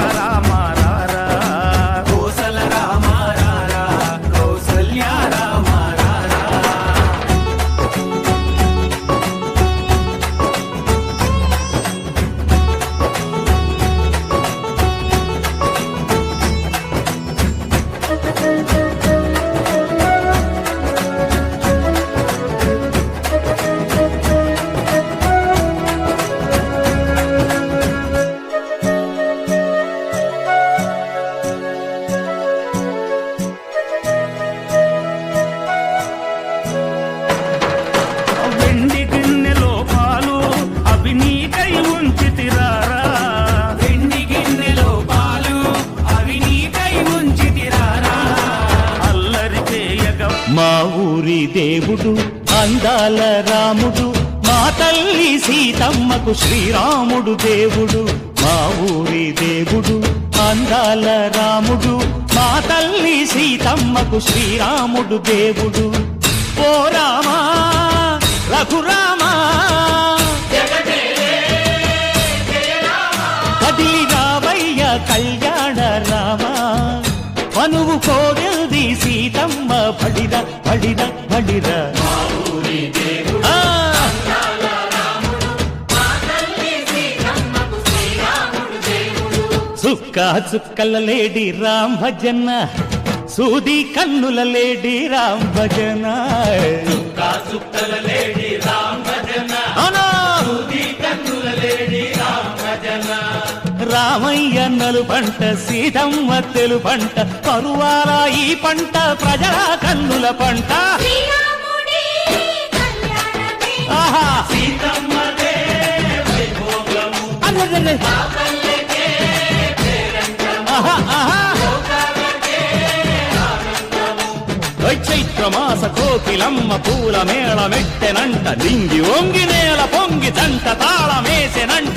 Sara. సీతమ్మకు శ్రీరాముడు దేవుడు మా ఊరి దేవుడు అందాల రాముడు మా తల్లి సీతమ్మకు శ్రీరాముడు దేవుడు. ఓ రామా రఘురామా కదిలి రావయ్య కళ్యాణ రామా. మనువు కోడెల్ది సీతమ్మ బడిర బడిర బడిర ఆ, చుక్క చుక్కల లేడి రామ్ భజన. సూది కన్నుల లేడి రామ్ భజన? రామయ్య నలు పంట సీతమ్మ తెలు పంట కరువాల ఈ పంట ప్రజల కన్నుల పంట. ఆహా! అర్రర్రర్ర. ఆహా, చైత్రమాస కోకిలమ్మ పూల మేళ మెట్టెనంట లింగి ఒంగి నేల పొంగి జంట తాళమేసెనంట.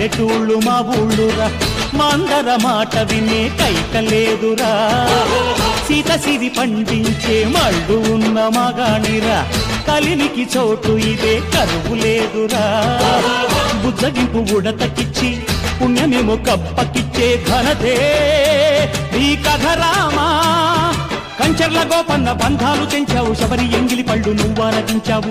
పల్లెటూళ్ళు మా ఊళ్ళురా. మాందర మాట వినే కైకలేదురా సీత సిరి పండించే మళ్ళు ఉన్న మగాణిరా. కలినికి చోటు ఇదే కరువు లేదురా. బుజ్జగింపు ఉడతకిచ్చి పుణ్యమేమో కప్పకిచ్చే ఘనతే. నీ కథ రామా. కంచర్ల గోపన్న బంధాలు తెంచావు. శబరి ఎంగిలి పళ్ళు నువ్వారగించావు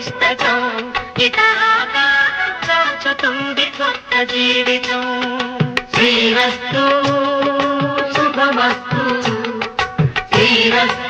పుస్తకం. ఇక ఆకారం కొత్త జీవితం. శ్రీరస్తు శుభమస్తు. శ్రీరస్తు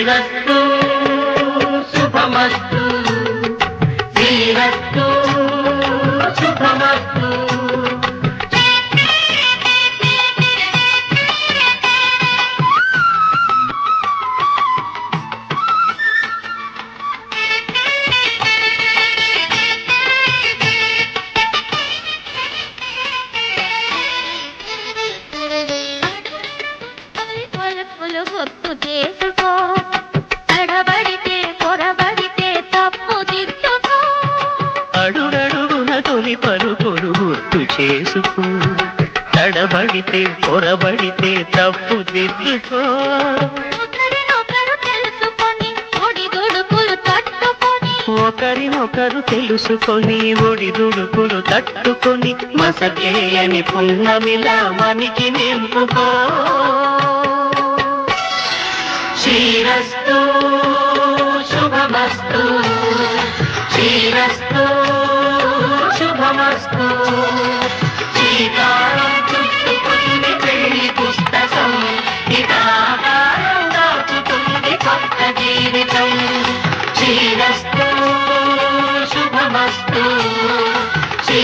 శ్రీరస్తు ఒకరు తెలుసుకొని ఒడిదుడుకులు తట్టుకొని మసగేయని పున్నమిలా మనికి నింపుకో. శ్రీరస్తు శుభమస్తు. శ్రీరస్తు శుభమస్తు. శ్రీకారం చుట్టుకుంది పెళ్ళి పుస్తకం. ఇదాకారం దాచుతుంది కొత్త జీవితం. శ్రీరస్తు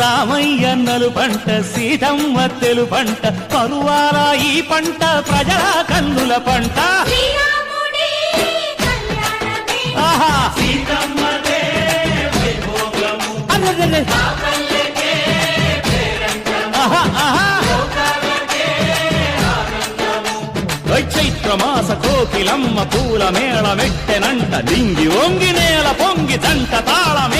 రామయ్య నలు పంట సీతమ్మ తెలు పంట పరువాల ఈ పంట ప్రజల కన్నుల పంట. ఆహా! అరెరెరె. ఆహా, ఆహా. ఓయ్ చైత్ర మాస కోకిలమ్మ పూల మేళ మెట్టెనంట దింగి ఒంగి నేల పొంగి దంట తాళమేసెనంట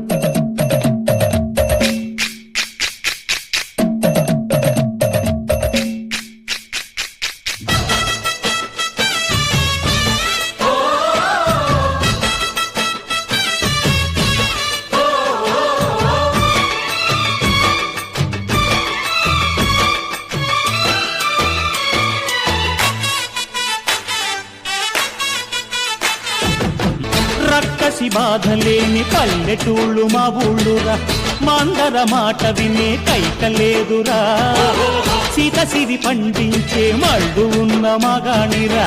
బాధలేని పల్లెటూళ్ళు మా ఊళ్ళురా. మందర మాట వినే కైక లేదురా. సీత సిరి పండించే మళ్ళు ఉన్న మగాణిరా.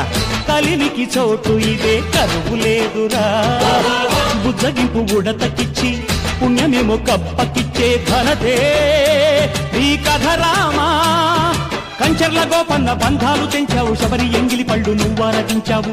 కలిమికి చోటు ఇదే కరువు లేదురా. బుజ్జగింపు ఉడతకిచ్చి పుణ్యమేమో కప్పకిచ్చే ఘనతే. ఈ కథ రామా. కంచర్ల గోపన్న బంధాలు తెంచావు శబరి ఎంగిలి పళ్ళు నువ్వారగించావు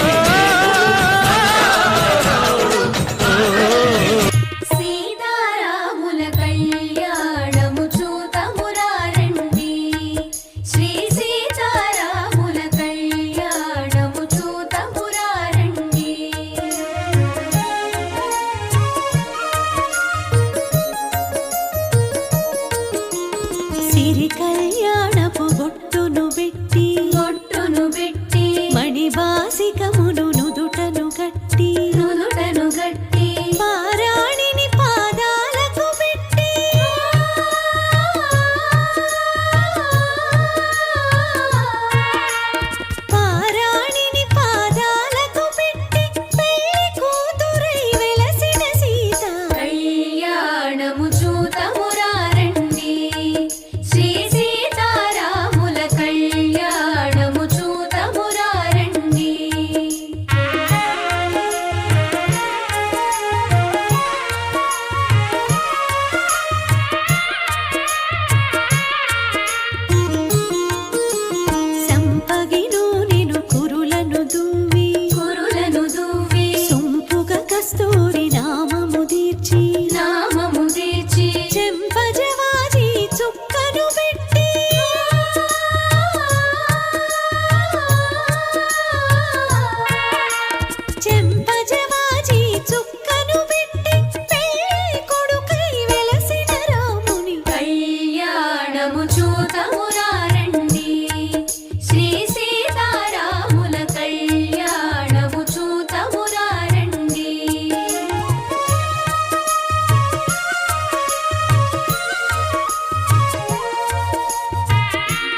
కళ్యాణపు బొట్టు